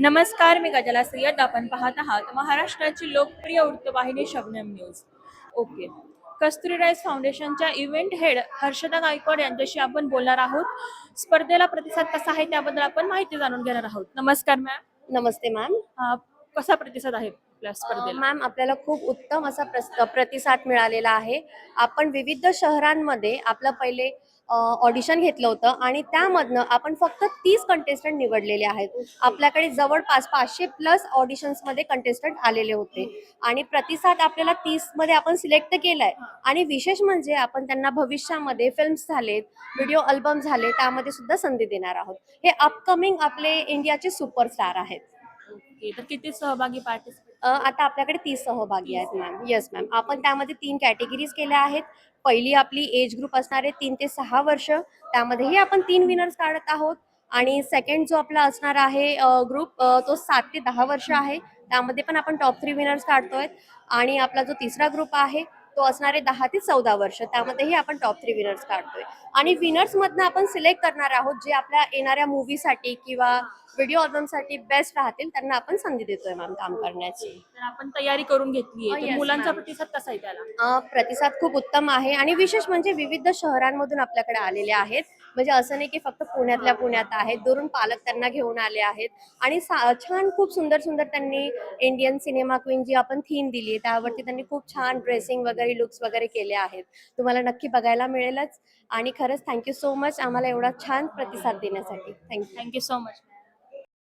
नमस्कार मी गजला सय्यद. आपण पाहत आहात महाराष्ट्राची लोकप्रिय वृत्तवाहिनी Shabnam news. Okay. Kasturi rice फाउंडेशनच्या इव्हेंट हेड हर्षदा गायकवाड यांच्याशी आपण बोलणार आहोत. स्पर्धेला प्रतिसाद कसा आहे त्याबद्दल आपण माहिती जाणून घेणार आहोत. नमस्कार मॅम नमस्ते मॅम कसा प्रतिसाद आहे मॅम आपल्याला खूप उत्तम असा प्रतिसाद मिळालेला आहे. आपण विविध शहरांमध्ये आपलं पहिले ऑडिशन घेतलं होतं आणि त्यामधनं आपण फक्त तीस कंटेस्टंट निवडलेले आहेत. आपल्याकडे जवळपास पाचशे प्लस ऑडिशन्समध्ये कंटेस्टंट आलेले होते. आणि प्रतिसाद आपल्याला तीसमध्ये आपण सिलेक्ट केलाय. आणि विशेष म्हणजे आपण त्यांना भविष्यामध्ये फिल्म्स झालेत व्हिडिओ अल्बम झाले त्यामध्ये सुद्धा संधी देणार आहोत. हे अपकमिंग आपले इंडियाचे सुपरस्टार आहेत. ओके. तर किती सहभागी पार्टिसिपेट आता आपल्याकडे तीस सहभागी आहेत मॅम येस मॅम आपण त्यामध्ये तीन कॅटेगरीज केल्या आहेत. पहिली आपली एज ग्रुप असणारे तीन ते सहा वर्ष. त्यामध्येही आपण तीन विनर्स काढत आहोत. आणि सेकंड जो आपला असणार आहे ग्रुप तो सात ते दहा वर्ष आहे. त्यामध्ये पण आपण टॉप थ्री विनर्स काढतोय. आणि आपला जो तिसरा ग्रुप आहे तो असणारे दहा ते चौदा वर्ष. त्यामध्येही आपण टॉप थ्री विनर्स काढतोय. आणि विनर्स मधनं आपण सिलेक्ट करणार आहोत जे आपल्या येणाऱ्या मूवीसाठी किंवा व्हिडिओ अल्बमसाठी बेस्ट राहतील त्यांना आपण संधी देतोय मॅम काम करण्याची. तर आपण तयारी करून घेतली आहे yes, मुलांचा. प्रतिसाद कसा आहे त्याला? प्रतिसाद खूप उत्तम आहे आणि विशेष म्हणजे विविध शहरांमधून आपल्याकडे आलेले आहेत. म्हणजे असं नाही की फक्त पुण्यातल्या पुण्यात आहेत दुरून पालक त्यांना घेऊन आले आहेत. आणि छान खूप सुंदर सुंदर त्यांनी इंडियन सिनेमा क्वीन जी आपण थीम दिली आहे त्यावरती त्यांनी खूप छान ड्रेसिंग वगैरे लुक्स वगैरे केले आहेत. तुम्हाला नक्की बघायला मिळेलच. आणि खरंच थँक्यू सो मच आम्हाला एवढा छान प्रतिसाद देण्यासाठी. Thank you thank you so much